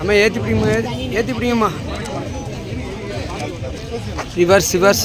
அம்மா ஏற்றி பிடிங்கம்மா ஏற்றி பிடிங்கம்மா. Reverse reverse.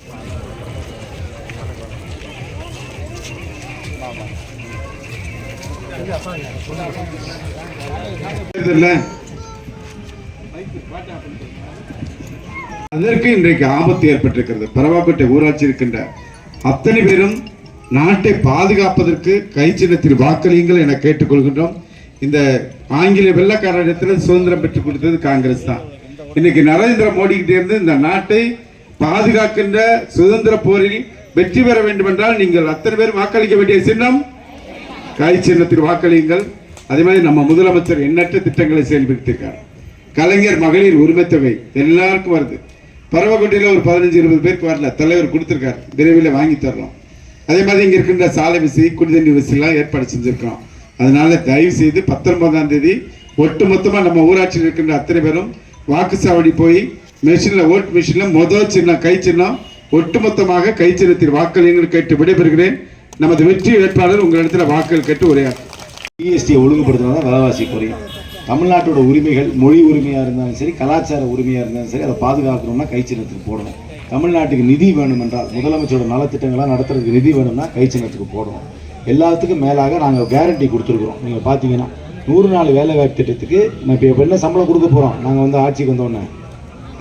அதற்கு இன்றைக்கு ஆபத்து ஏற்பட்டிருக்கிறது. பரவாப்பட்ட ஊராட்சி இருக்கின்ற அத்தனை பேரும் நாட்டை பாதுகாப்பதற்கு கை சின்னத்தில் வாக்களியுங்கள் என கேட்டுக்கொள்கின்றோம். இந்த ஆங்கில வெள்ளக்காரத்தில் சுதந்திரம் பெற்றுக் கொடுத்தது காங்கிரஸ் தான். இன்னைக்கு நரேந்திர மோடி கிட்டே இருந்து இந்த நாட்டை பாதுகாக்கின்ற சுதந்திர போரில் வெற்றி பெற வேண்டும் என்றால் நீங்கள் அத்தனை பேர் வாக்களிக்க வேண்டிய சின்னம் கை சின்னத்தில் வாக்களியுங்கள். அதே மாதிரி நம்ம முதலமைச்சர் எண்ணற்ற திட்டங்களை செயல்படுத்தியிருக்கார். கலைஞர் மகளிர் உரிமை தொகை எல்லாருக்கும் வருது. பரவக்கோட்டையில் ஒரு பதினஞ்சு இருபது பேருக்கு வரல. தலைவர் கொடுத்துருக்கார். விரைவில் வாங்கி தரலாம். அதே மாதிரி இங்கே இருக்கின்ற சாலை விசி குடிதண்ணி விசிலாம் ஏற்பாடு செஞ்சுருக்கோம் அதனால தயவு செய்து பத்தொன்பதாம் தேதி ஒட்டு மொத்தமாக நம்ம ஊராட்சியில் இருக்கின்ற அத்தனை பேரும் வாக்குச்சாவடி போய் மிஷினில் ஓட் மிஷினில் மொதல் சின்னம் கை சின்னம் ஒட்டுமொத்தமாக கை வாக்கள் வாக்களியுங்கள் கேட்டு விடைபெறுகிறேன். நமது வெற்றி வேட்பாளர் உங்களிடத்தில் வாக்குகள் கேட்டு உரையாற்றும். ஜிஎஸ்டியை ஒழுங்குபடுத்தினா தான் விலைவாசி குறையும். தமிழ்நாட்டோட உரிமைகள் மொழி உரிமையாக இருந்தாலும் சரி கலாச்சார உரிமையாக இருந்தாலும் சரி அதை பாதுகாக்கணும்னா கைச்சின்னத்துக்கு போடணும். தமிழ்நாட்டுக்கு நிதி வேணும் என்றால் முதலமைச்சரோட நலத்திட்டங்களாக நடத்துறதுக்கு நிதி வேணும்னா கைச்சின்னத்துக்கு போடணும். எல்லாத்துக்கும் மேலாக நாங்கள் கேரண்டி கொடுத்துருக்குறோம். நீங்கள் பார்த்தீங்கன்னா நூறு நாள் வேலை வாய்ப்பு திட்டத்துக்கு நான் இப்போ இப்போ என்ன சம்பளம் கொடுக்க போகிறோம் நாங்கள் வந்து ஆட்சிக்கு வந்தோடனே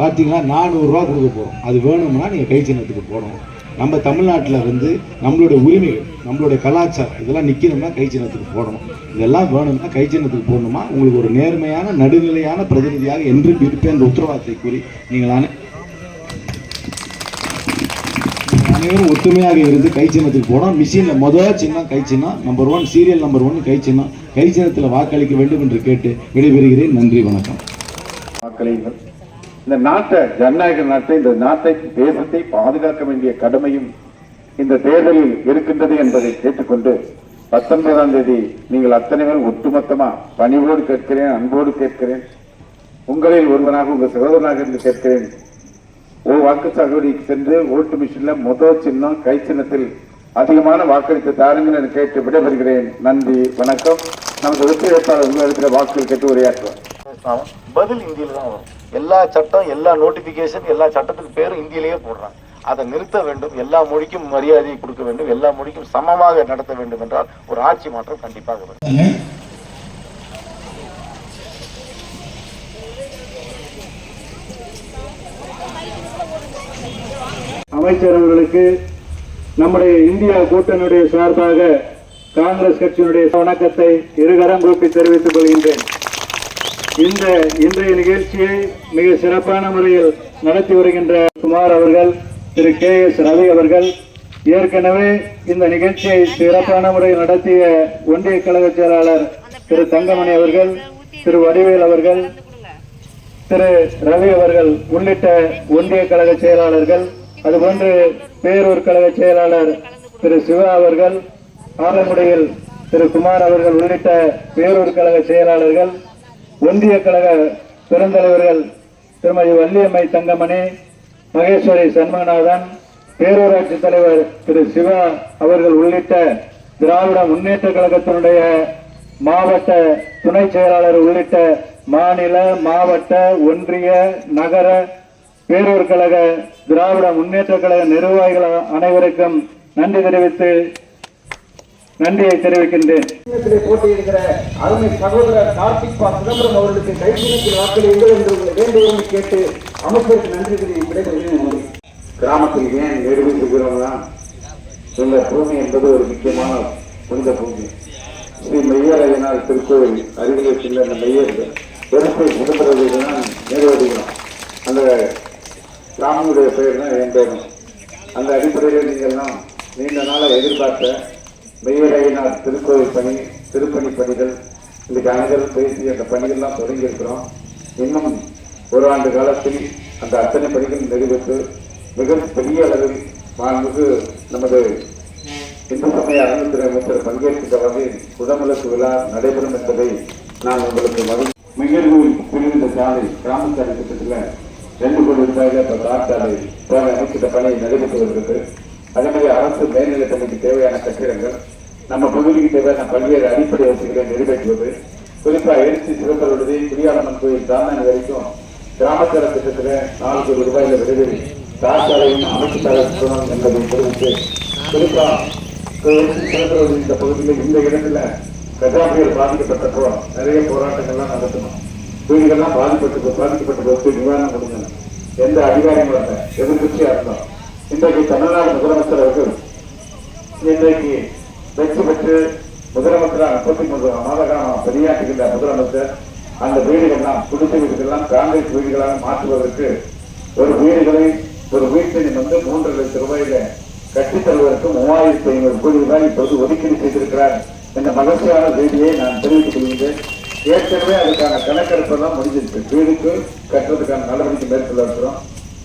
பார்த்தீங்கன்னா நானூறுரூவா கொடுக்க போகிறோம் அது வேணும்னா நீங்கள் கை சின்னத்துக்கு போடணும். நம்ம தமிழ்நாட்டில் வந்து நம்மளுடைய உரிமைகள் நம்மளுடைய கலாச்சாரம் இதெல்லாம் நிற்கணும்னா கை சின்னத்துக்கு போடணும். இதெல்லாம் வேணும்னா கை சின்னத்துக்கு போடணுமா? உங்களுக்கு ஒரு நேர்மையான நடுநிலையான பிரதிநிதியாக என்றும் இருப்பேன் என்ற உத்தரவாதத்தை கூறி நீங்கள் அனைவரும் ஒற்றுமையாக இருந்து கை சின்னத்துக்கு போனோம் மிஷினில் முதல் சின்னம் கை சின்னம் number one serial number one கை சின்னம். கை சின்னத்தில் வாக்களிக்க வேண்டும் என்று கேட்டு விடைபெறுகிறேன். நன்றி வணக்கம். வாக்களியுங்கள். இந்த நாட்டை ஜனநாயக நாட்டை இந்த நாட்டை தேசத்தை பாதுகாக்க வேண்டிய கடமையும் இந்த தேர்தலில் இருக்கின்றது என்பதை கேட்டுக்கொண்டு பத்தொன்பதாம் தேதி நீங்கள் அத்தனை பேரும் ஒட்டுமொத்தமா பணிவோடு கேட்கிறேன் அன்போடு கேட்கிறேன். உங்களில் ஒருவனாக உங்கள் சகோதரனாக இருந்து கேட்கிறேன். ஓ வாக்குச்சாவடிக்கு சென்று ஓட்டு மிஷின்ல முதல் சின்னம் கை சின்னத்தில் அதிகமான வாக்களித்து தாருங்கள் என்று கேட்டு விடைபெறுகிறேன். நன்றி வணக்கம். நமது வெற்றி வேட்பாளர் உங்களிடத்தில் வாக்குகள் கேட்டு உரையாற்றுவார். ஆகும். பதில் இந்தியில தான் வரும். எல்லா சட்டம் எல்லா நோட்டிபிகேஷன் எல்லா சட்டத்துக்கு பேரும் இந்தியிலேயே போடுறாங்க. அதை நிறுத்த வேண்டும். எல்லா மொழிக்கும் மரியாதையை கொடுக்க வேண்டும். எல்லா மொழிக்கும் சமமாக நடத்த வேண்டும் என்றால் ஒரு ஆட்சி மாற்றம் கண்டிப்பாக வரும். அமைச்சர் அவர்களுக்கு நம்முடைய இந்தியா கூட்டணியுடைய சார்பாக காங்கிரஸ் கட்சியினுடைய வணக்கத்தை இருகரம் கூப்பி தெரிவித்துக் கொள்கின்றேன். இந்த இன்றைய நிகழ்ச்சியை மிக சிறப்பான முறையில் நடத்தி வருகின்ற குமார் அவர்கள் திரு கே எஸ் ரவி அவர்கள் ஏற்கனவே இந்த நிகழ்ச்சியை சிறப்பான முறையில் நடத்திய ஒன்றிய கழக செயலாளர் திரு தங்கமணி அவர்கள் திரு வடிவேல் அவர்கள் திரு ரவி அவர்கள் உள்ளிட்ட ஒன்றிய கழக செயலாளர்கள் அதுபோன்று பேரூர் கழக செயலாளர் திரு சிவா அவர்கள் ஆலங்குடியில் திரு குமார் அவர்கள் உள்ளிட்ட பேரூர் கழக செயலாளர்கள் ஒன்றிய கழக பெருந்தலைவர்கள் திருமதி வள்ளியம்மை தங்கமணி மகேஸ்வரி சண்முகநாதன் பேரூராட்சி தலைவர் திரு சிவா அவர்கள் உள்ளிட்ட திராவிட முன்னேற்ற கழகத்தினுடைய மாவட்ட துணை செயலாளர் உள்ளிட்ட மாநில மாவட்ட ஒன்றிய நகர பேரூர் கழக திராவிட முன்னேற்ற கழக நிர்வாகிகள் அனைவருக்கும் நன்றி தெரிவித்து நன்றியை தெரிவிக்கின்றேன். போட்டியிடுகிற அருமை சகோதரர் கார்த்திக் பா சிதம்பரம் அவர்களுக்கு கைப்பிடித்து வாக்களியுங்கள் என்று உங்களை வேண்டுகோள் கேட்டு அமைச்சருக்கு நன்றி கூறி விடைபெறுகிறேன் கிராமத்தில் ஏன் நிரூபித்திருக்கிறோம்னா இந்த பூமி என்பது ஒரு முக்கியமான புனித பூமி. ஸ்ரீ மெய்யரையனால் திருக்கோவில் அருகிலே சென்ற அந்த மெய்யர் எடுப்பை முதல்வர்கள்தான் நிறைவேறுகிறோம் அந்த கிராமனுடைய பெயர் தான் என் பேரும் அந்த அடிப்படையில் நீங்கள்லாம் நீண்ட நாளாக எதிர்பார்த்த மெய்யரையனார் திருக்கோவில் பணி திருப்பணி பணிகள் இன்னைக்கு அனைவரும் பேசி அந்த பணிகள்லாம் தொடங்கியிருக்கிறோம். இன்னும் ஒரு ஆண்டு காலத்தில் அந்த அத்தனை பணிகள் நிறைவேற்று மிக பெரிய அளவில் மாண்புக்கு நமது இந்து சமய அறநிலைத்துறை அமைச்சர் பங்கேற்கின்ற வகையில் குடமுழுக்கு விழா நடைபெறும் என்பதை நான் உங்களுக்கு மகிழ் மிகர்கோவில் பிரிந்த சாலை கிராம சாலை திட்டத்தில் ரெண்டு கோடி ரூபாயில இப்போ காற்றாலை போல பணி நடைபெற்று வருகிறது. அதே மாதிரி அரசு மேல்நிலைப் பள்ளிக்கு தேவையான கட்டிடங்கள் நம்ம பகுதிக்கு தேவையான பல்வேறு அடிப்படை வசதிகளை நிறைவேற்றுவது குறிப்பா எழுச்சி சிவப்பருடைய குடியாளம்மன் கோயில் தாமன் வரைக்கும் கிராமத்தர திட்டத்தில் நாலு கோடி ரூபாயில விரைவில் தார்சாலையும் அமைச்சு தரப்படும் என்பதை தெரிவித்து குறிப்பாக எழுச்சி இந்த பகுதியில் இந்த இடத்துல கஜா புயல் பாதிக்கப்பட்டப்போ நிறைய போராட்டங்கள்லாம் நடத்தணும். வீடுகள்லாம் பாதிப்பட்டு பாதிக்கப்பட்ட போது நிவாரணம் கொடுங்க எந்த அதிகாரியும் வரல. எதிர்கட்சியா இருந்தோம். இன்றைக்கு தமிழ்நாடு முதலமைச்சர் அவர்கள் இன்றைக்கு வெற்றி பெற்று முதலமைச்சராக முப்பத்தி மூன்று மாதகாலம் பணியாற்றுகின்ற முதலமைச்சர் அந்த வீடுகள்லாம் குடிசை வீடுகள்லாம் காங்கிரஸ் வீடுகளாக மாற்றுவதற்கு ஒரு வீடுகளை ஒரு வீட்டின் வந்து மூன்று லட்சம் ரூபாயில கட்டித் தலைவருக்கு மூவாயிரத்தி ஐநூறு கோடி ரூபாய் இப்போது ஒதுக்கீடு செய்திருக்கிறார் இந்த மகிழ்ச்சியான செய்தியை நான் தெரிவித்துக் கொள்கின்றேன். ஏற்கனவே அதுக்கான கணக்கெடுப்பெல்லாம் முடிஞ்சிருக்கு. வீடுக்கு கட்டுறதுக்கான நடவடிக்கை மேற்கொள்ள இருக்கிறோம்.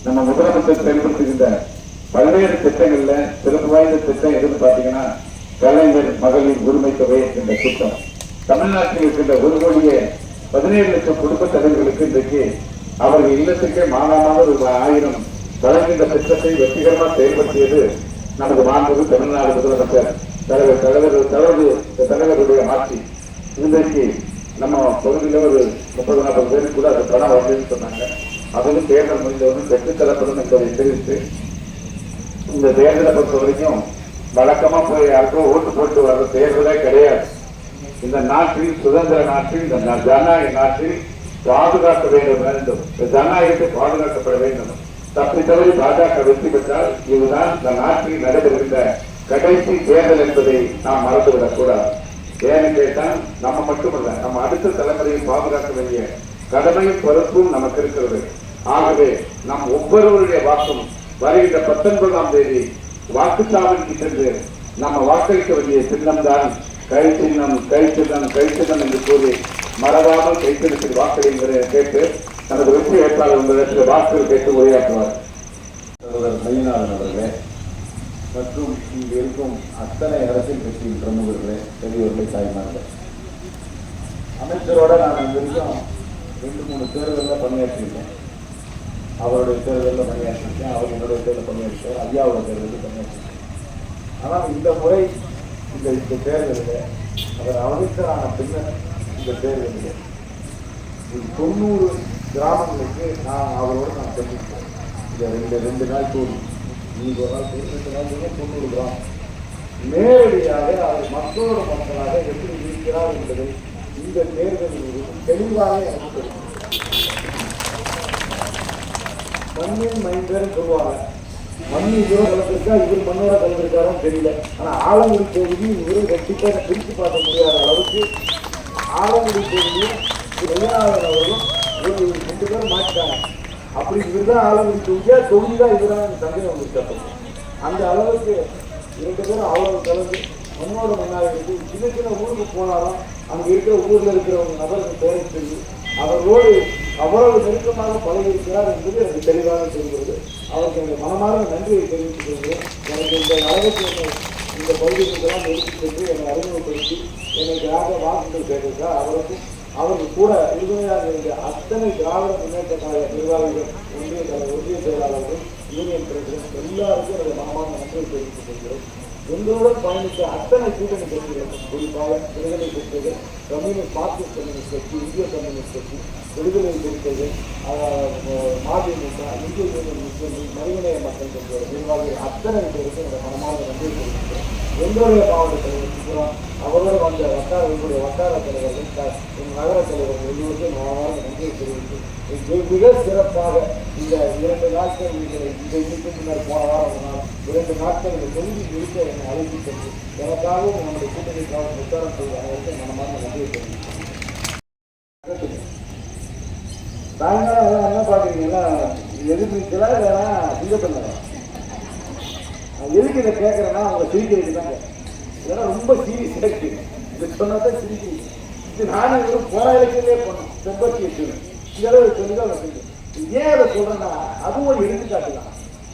நம்ம முதலமைச்சர் செயல்படுத்துகின்ற பல்வேறு திட்டங்கள்ல சிறப்பு வாய்ந்த திட்டம் எதுன்னு பாத்தீங்கன்னா கலைஞர் மகளிர் உரிமை தொகை என்ற திட்டம். தமிழ்நாட்டில் இருக்கின்ற ஒரு கோடியே பதினேழு லட்சம் குடும்ப தலைவர்களுக்கு இன்றைக்கு அவர்கள் இல்லத்துக்கே மாதமாக ரூபாய் ஆயிரம் வழங்குகின்ற திட்டத்தை வெற்றிகரமாக செயல்படுத்தியது நமது மாண்புக்கு தமிழ்நாடு முதலமைச்சர் தலைவர் தலைவர் தலைவர் தலைவருடைய ஆட்சி. இன்றைக்கு நம்ம பகுதியில் ஒரு முப்பது நாற்பது பேருக்கு கூட அது பணம் வருதுன்னு சொன்னாங்க. அதுவும் தேர்தல் முடிந்தவுடன் பெற்றுத்தரப்படும் என்பதை தெரிவித்து இந்த தேர்தலை பொறுத்த வரைக்கும் வழக்கமா போய் யாருக்கும் ஓட்டு போட்டு வர்ற தேர்தலே கிடையாது. இந்த நாட்டில் சுதந்திர நாட்டில் இந்த ஜனநாயக நாட்டில் பாதுகாக்க வேண்டும் வேண்டும். இந்த ஜனநாயகத்தை பாதுகாக்கப்பட வேண்டும். தப்பி தவறி பாஜக வெற்றி பெற்றால் இதுதான் இந்த நாட்டில் நடைபெறுகின்ற கடைசி தேர்தல் என்பதை நாம் மறந்துவிடக் கூடாது. ஏன்னு கேட்டால் நம்ம மட்டுமல்ல நம்ம அடுத்த தலைமுறையை பாதுகாக்க வேண்டிய கடமையும் பொறுப்பும் நமக்கு இருக்கிறது. ஆகவே நம் ஒவ்வொருவருடைய வாக்கும் வருகின்ற பத்தொன்பதாம் தேதி வாக்குச்சாவடிக்கு சென்று நம்ம வாக்களிக்க வேண்டிய சின்னம்தான் கை சின்னம் கை சின்னம் கை சின்னம் என்று கூறி மறவாமல் கைத்தெழுத்தில் வாக்களிங்கிற கேட்டு நமது வெற்றி வேட்பாளர் உங்களிடத்தில் வாக்குகள் கேட்டு உரையாற்றுவார். சகோதரர் அவர்களே மற்றும் இங்கு இருக்கும் அத்தனை அரசியல் கட்சியின் பிரமுகர்களே பெரியவர்களே தாய்மார்கள். அமைச்சரோட நான் இங்க வரைக்கும் ரெண்டு மூணு தேர்தலில் பணியாற்றியிருக்கேன் அவருடைய தேர்தலில் பணியாற்றிருக்கேன் அவர் என்னுடைய தேர்தலில் பணியாற்றிருக்கார் ஐயாவோட தேர்தலில் பணியாற்றிருக்கேன் ஆனால் இந்த முறை இந்த இந்த தேர்தலில் அவர் அமைச்சரான பின்னர் இந்த தேர்தலில் ஒரு தொண்ணூறு கிராமங்களுக்கு நான் அவரோடு நான் சந்திப்பேன் இந்த ரெண்டு ரெண்டு நாள் டூர் இன்னைக்கு ஒரு நாள் ரெண்டு நாள் டூர் தொண்ணூறு கிராமம். நேரடியாக அவர் மக்களோட மக்களாக எப்படி இருக்கிறார் என்பதை இந்த தேர்தலில் தெளிவாக எனக்கு தெரியும். மண்ணின் மைந்தர் சொல்லுவாங்க. மண் இவரும் கலந்துருக்கா இவர் மண்ணோட கலந்துருக்காரும் தெரியல. ஆனா ஆலங்குடி தொகுதி இவரும் கண்டிப்பாக பிரித்து பார்க்க முடியாத அளவுக்கு ஆலங்குடி தொகுதியும் வெள்ளாளர் அவர்களும் இவர் இவர் ரெண்டு பேரும் மாற்றிட்டாங்க அப்படி இவர் தான் ஆலங்குடி தொகுதியா தொகுதி தான் இவர் தந்தை அவங்களுக்கு அந்த அளவுக்கு இரண்டு பேரும் அவ்வளவு கலந்து மண்ணோட மண்ணாக இருந்து சின்ன சின்ன ஊருக்கு போனாலும் அங்கே இருக்கிற ஊரில் இருக்கிறவங்க நபருக்கு பேரை சொல்லி அவர்களோடு அவ்வளவு நெருக்கமாக பழகியிருக்கிறார் என்பது எனக்கு தெளிவாக தெரிகிறது அவருக்கு என்னுடைய மனமார்ந்த நன்றியை தெரிவித்துக் கொள்கிறேன் எனக்கு இந்த அளவுக்கு என்னை இந்த பகுதிகளுக்கெல்லாம் எடுத்துச் சென்று என்னை அறிமுகப்படுத்தி என்னை கிராக வாக்குகள் கேட்டிருக்கார் அவருக்கும் அவருக்கு கூட உறுதுணையாக இருந்த அத்தனை திராவிட முன்னேற்ற கழக நிர்வாகிகள் ஒன்றிய ஒன்றிய செயலாளர்கள் யூனியன் பிரசிடென்ட் எல்லாருக்கும் எனது மனமார்ந்த நன்றியை தெரிவித்துக் கொள்கிறேன் எங்களுடன் பயணித்த அத்தனை கூட்டணி கட்சிகளுக்கும் குறிப்பாக விடுதலை கட்சிகள் கம்யூனிஸ்ட் மார்க்சிஸ்ட் கம்யூனிஸ்ட் கட்சி இந்திய கம்யூனிஸ்ட் கட்சி விடுதலை சிறுத்தைகள் மதிமுக இந்திய யூனியன் முஸ்லீம் மனிதநேய மக்கள் கட்சியோட நிர்வாகிகள் அத்தனை பேருக்கும் இந்த மனமாக நன்றி தெரிவிக்கிறேன். எங்களுடைய மாவட்டத்தில் தலைவர் அவரோடு வந்த வட்டார எங்களுடைய வட்டார தலைவர்கள் க- எங்கள் நகர தலைவர்கள் எல்லோருக்கும் மனமான நன்றியை தெரிவித்து மிக- சிறப்பாக இந்த இரண்டு நாட்கள் நீங்கள் இந்த இதுக்கு முன்னர் போன வாரம் இரண்டு நாட்கள் இந்த தொகுதி குறித்து என்னை அழைத்து சென்று எனக்காகவும் நம்முடைய கூட்டணிக்காகவும் உத்தரம் செய்வதற்கு அனைவருக்கும் மனமான நன்றியை தெரிவித்தேன் சாயங்காலம் என்ன பார்க்குறீங்கன்னா எதிர்நீச்சலா இல்லைன்னா சிங்கப்பண்ணா எதுக்கு இதை கேட்குறேன்னா அவங்க சிரிக்கிறதுக்கு தான் இதெல்லாம் ரொம்ப சீரியஸாக இருக்கு இது சொன்னா தான் சிரிக்கிறீங்க இது நானும் இவரும் போற இலக்கிலே பண்ணோம் செம்பத்தி எட்டு. இதெல்லாம் சொல்லி தான் ஏன் அதை சொல்றேன்னா அதுவும் ஒரு எடுத்துக்காட்டு தான்.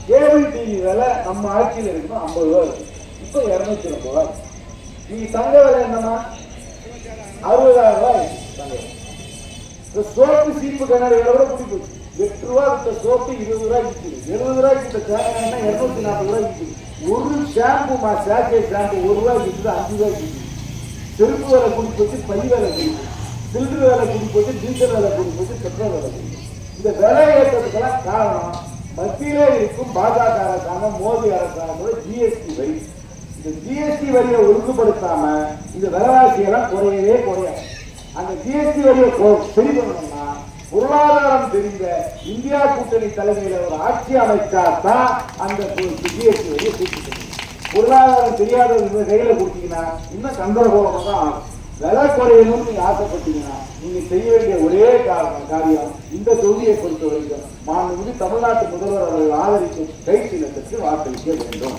கேபிள் டிவி விலை நம்ம ஆட்சியில் இருக்கணும் ஐம்பது ரூபா இருக்கு. இப்போ இரநூத்தி ஐம்பது ரூபா நீ தங்க விலை என்னன்னா அறுபதாயிரம் ரூபாய் தங்க விலை. இந்த சோப்பு சீப்பு கண்ணாடி விலை கூட குடி போச்சு. எட்டு ரூபா வித்த சோப்பு இருபது ரூபாய் விற்கிது எழுபது ரூபாய்க்கு வித்த தேங்காய்னா இருநூத்தி நாற்பது ரூபாய் விற்கிது ஒரு ஷாம்பு மா சாக்கே ஷாம்பு ஒரு ரூபாய் விற்குது அஞ்சு ரூபாய் விற்கிது செருப்பு வேலை குடிப்பு வச்சு பை வேலை கூடி சில்லு வேலை குடிப்பு வச்சு டீசல் வேலை குடிப்பு வச்சு பெட்ரோல் வேலை கூடி இந்த விலை ஏற்றத்துக்கெல்லாம் காரணம் மத்தியிலே இருக்கும் பாஜக அரசாங்கம் மோடி அரசாங்கத்தோட ஜிஎஸ்டி வரி. இந்த ஜிஎஸ்டி வரியை ஒழுங்குபடுத்தாம இந்த விலைவாசியெல்லாம் குறையவே குறையாது. அந்த ஜிஎஸ்டி வரியை கொ- சரி பண்ணணும். பொருளாதாரம் தெரிந்த இந்தியா கூட்டணி தலைமையில் ஒரு ஆட்சி அமைச்சால் தான் அந்த ஜிஎஸ்டி வரியை கூட்டி பொருளாதாரம் தெரியாத இவங்க கையில கொடுத்தீங்கன்னா இன்னும் சந்தர்ப்பமாக தான் ஆகும். விலை குறையணும்னு நீங்க ஆசைப்பட்டீங்கன்னா நீங்க செய்ய வேண்டிய ஒரே காரணம் காரியம் இந்த தொகுதியை பொறுத்த வரைக்கும் மாண்புமிகு தமிழ்நாட்டு முதல்வர் அவர்கள் ஆதரிக்கும் கை சின்னத்திற்கு வாக்களிக்க வேண்டும்.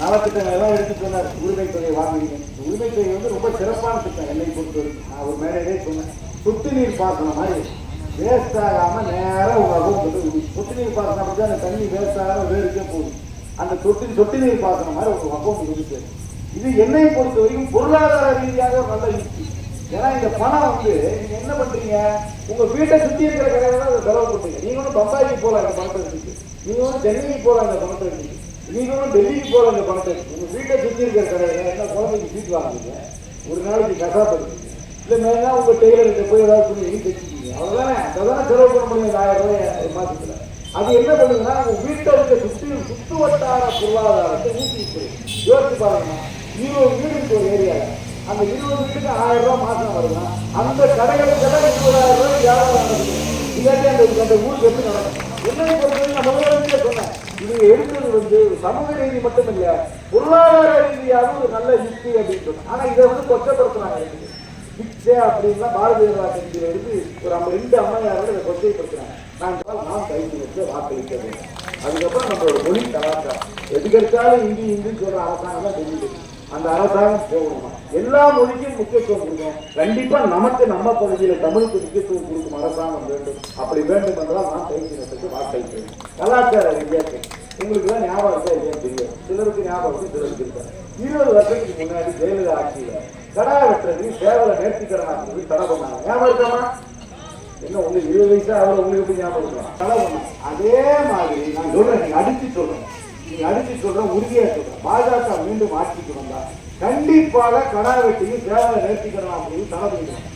நலத்திட்டங்கள் எல்லாம் எடுத்து சொன்னார். உரிமை தொகை வாங்குவீங்க உரிமை தொகை வந்து ரொம்ப சிறப்பான திட்டம். என்னை பொறுத்த வரைக்கும் நான் ஒரு மேடையிலே சொன்னேன். சொட்டு நீர் பாசனம் மாதிரி. வேஸ்ட் ஆகாம நேரா உங்க வந்து சொட்டு நீர் பாசனம் அப்படி அந்த தண்ணி வேஸ்ட் ஆகாம வேறுக்கே போகும் அந்த சொட்டு சொட்டு நீர் பாசனம் மாதிரி உங்க அக்கௌண்ட் இருக்கு இது என்னை பொறுத்த வரைக்கும் பொருளாதார ரீதியாக ஒரு நல்ல யுக்தி. ஏன்னா இந்த பணம் வந்து நீங்க என்ன பண்றீங்க? உங்க வீட்டை சுத்தி இருக்கிற கடையில தான் அதை செலவு பண்றீங்க. நீங்க ஒன்றும் பம்பாய்க்கு போகலாம் அந்த பணத்தை எடுத்துட்டு நீங்க ஒன்றும் சென்னைக்கு போகலாம் அந்த பணத்தை எடுத்துட்டு நீங்க ஒன்றும் டெல்லிக்கு போகலாம் அந்த பணத்தை எடுத்துட்டு உங்க வீட்டை சுத்தி இருக்கிற கடையில என்ன குழந்தைக்கு சீட் வாங்குறீங்க? ஒரு நாளைக்கு கசாப்படுறீங்க இல்ல மேலே உங்க டெய்லர் போய் ஏதாவது சொல்லி எழுதி தைச்சிக்கீங்க அவ்வளவுதானே? அதான் செலவு பண்ண முடியும் ஆயிரம் ரூபாய் மாதத்தில் அது என்ன பண்ணுதுன்னா உங்க வீட்டை இருக்க சுத்தி சுத்து வட்டார பொருளாதாரத்தை ஊக்குவிக்குது. யோசிச்சு பாருங்க. இருபது வீடுக்கு ஒரு ஏரியால அந்த இருபது வீட்டுக்கு ஆயிரம் ரூபாய் மாதம் வருதுன்னா அந்த கடைகளுக்கெல்லாம் இருபதாயிரம் ரூபாய் வியாபாரம் நடக்குது. இல்லாட்டி அந்த அந்த ஊருக்கு எப்படி நடக்கும்? என்னை பொறுத்தவரை நான் முதல்ல சொன்னேன். இது எடுத்தது வந்து சமூக ரீதி மட்டும் இல்ல பொருளாதார ரீதியாக ஒரு நல்ல யுக்தி அப்படின்னு சொன்னேன். ஆனா இதை வந்து கொச்சப்படுத்துறாங்க பிச்சை அப்படின்னா பாரதிய ஜனதா கட்சியில இருந்து ஒரு நம்ம ரெண்டு அம்மையாரோட இதை கொச்சைப்படுத்துறாங்க நான் நாம் கைது வச்சு வாக்களிக்க வேண்டும் அதுக்கப்புறம் நம்மளோட மொழி கலாச்சாரம். எதுக்கெடுத்தாலும் இந்தி இந்தின்னு சொல்ற அரசாங்கம் தான் தெரியுது. அந்த அரசாங்கம் போகணுமா? எல்லா மொழிக்கும் முக்கியத்துவம் கொடுக்கும் கண்டிப்பா நமக்கு நம்ம பகுதியில தமிழுக்கு முக்கியத்துவம் கொடுக்கும் அரசாங்கம் வேண்டும். அப்படி வேண்டும் என்றால் நான் கைதினத்துக்கு வாக்களிக்கிறேன் கலாச்சார வித்தியாசம் உங்களுக்கு தான் ஞாபகம் இருக்கா இல்லையா தெரியும் சிலருக்கு ஞாபகம் சிலருக்கு இருக்கா இருபது வருஷத்துக்கு முன்னாடி ஜெயலலிதா ஆட்சியில கடா வெட்டுறது சேவலை சொல்லி தடை பண்ணாங்க. ஞாபகம் இருக்காமா என்ன உங்களுக்கு இருபது வயசா அவ்வளவு உங்களுக்கு எப்படி ஞாபகம் இருக்கும் தடை பண்ணாங்க. அதே மாதிரி நான் சொல்றேன் நீங்க அடிச்சு சொல்றேன். நீங்க அடிச்சு சொல்றேன் உறுதியா சொல்றேன். பாஜக மீண்டும் ஆட்சிக்கு வந்தா கண்டிப்பாக கடா வெட்டியும் சேவலை நேர்த்திக்கடனாக்கு தடை பண்ணிடுவாங்க.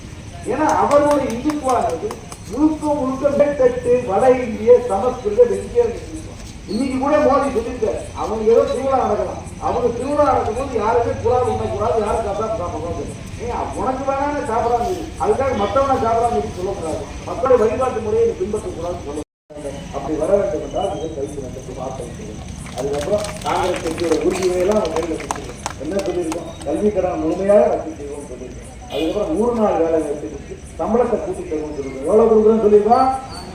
ஏன்னா அவரோட இந்துத்துவாங்கிறது முழுக்க முழுக்க மேற்கட்டு வட இந்திய சமஸ்கிருத வெற்றியாக இன்னைக்கு கூட மோடி சொல்லியிருக்காரு. அவங்க ஏதோ திருவிழா நடக்கலாம். அவங்க திருவிழா நடக்கும்போது யாருமே புறா உண்ணக்கூடாது யாரும் கசாப்பு சாப்பிடக்கூடாது. உனக்கு வேணாலும் சாப்பிடாம அதுக்காக மற்றவனை சாப்பிடாம இருக்கு சொல்லக்கூடாது. மக்களுடைய வழிபாட்டு முறையை நீ பின்பற்றக்கூடாதுன்னு சொல்ல அப்படி வர வேண்டும் என்றால் இதை கைது வேண்டும் வாக்களிக்கிறது அதுக்கப்புறம் காங்கிரஸ் கட்சியோட உறுதியெல்லாம் அவங்க கையில் கொடுத்துருக்கோம். என்ன சொல்லியிருக்கோம்? கல்வி கடன் முழுமையாக ரத்து செய்வோம்னு சொல்லியிருக்கோம். அதுக்கப்புறம் நூறு நாள் வேலை எடுத்துக்கிட்டு சம்பளத்தை கூட்டி தருவோம்னு சொல்லியிருக்கோம். எவ்வளோ கொடுக்குறோன்னு சொல்லியிருக்கோம்?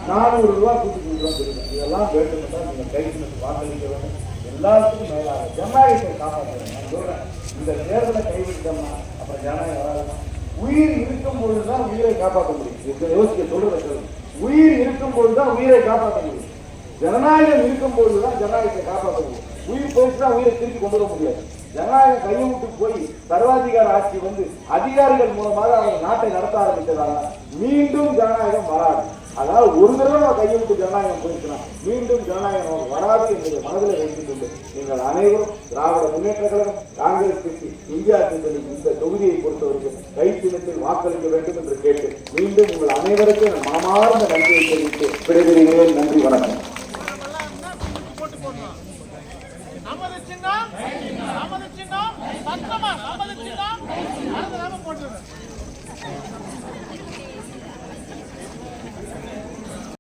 நானூறு ரூபா கொடுத்து கொடுக்குறோம்னு சொல்லியிருக்கோம் இதெல்லாம் வேண்டும் நீங்கள் கைது வாக்களிக்க வேண்டும். எல்லாத்துக்கும் மேலாக ஜனநாயகத்தை காப்பாற்ற நான் சொல்கிறேன் இந்த தேர்தலை கைவிட்டோம்னா அப்புறம் ஜனநாயகம் வராதுமா உயிர் இருக்கும் பொழுது தான் உயிரை காப்பாற்ற முடியும். இதை யோசிக்க சொல்கிறேன் உயிர் இருக்கும் பொழுது தான் உயிரை காப்பாற்ற முடியும். ஜனநாயகம் இருக்கும் பொழுது தான் ஜனநாயகத்தை காப்பாற்ற முடியும். உயிர் போயிட்டுனா உயிரை திருப்பி கொண்டு வர முடியாது. ஜனநாயகம் கையை விட்டு போய் சர்வாதிகார ஆட்சி வந்து அதிகாரிகள் மூலமாக அவங்க நாட்டை நடத்த ஆரம்பித்ததால் மீண்டும் ஜனநாயகம் வராது. அதனால ஒரு தடவை நான் கையெழுத்து ஜனநாயகம் போயிருக்கிறேன் மீண்டும் ஜனநாயகம் வராது என்பதை மனதில் வைத்துக் கொண்டு நீங்கள் அனைவரும் திராவிட முன்னேற்ற கழகம் காங்கிரஸ் கட்சி இந்தியா கூட்டணி இந்த தொகுதியை பொறுத்தவரைக்கும் கைத்தினத்தில் வாக்களிக்க வேண்டும் என்று கேட்டு மீண்டும் உங்கள் அனைவருக்கும் மனமார்ந்த நன்றியை தெரிவித்து விடைபெறுகிறேன். நன்றி வணக்கம்.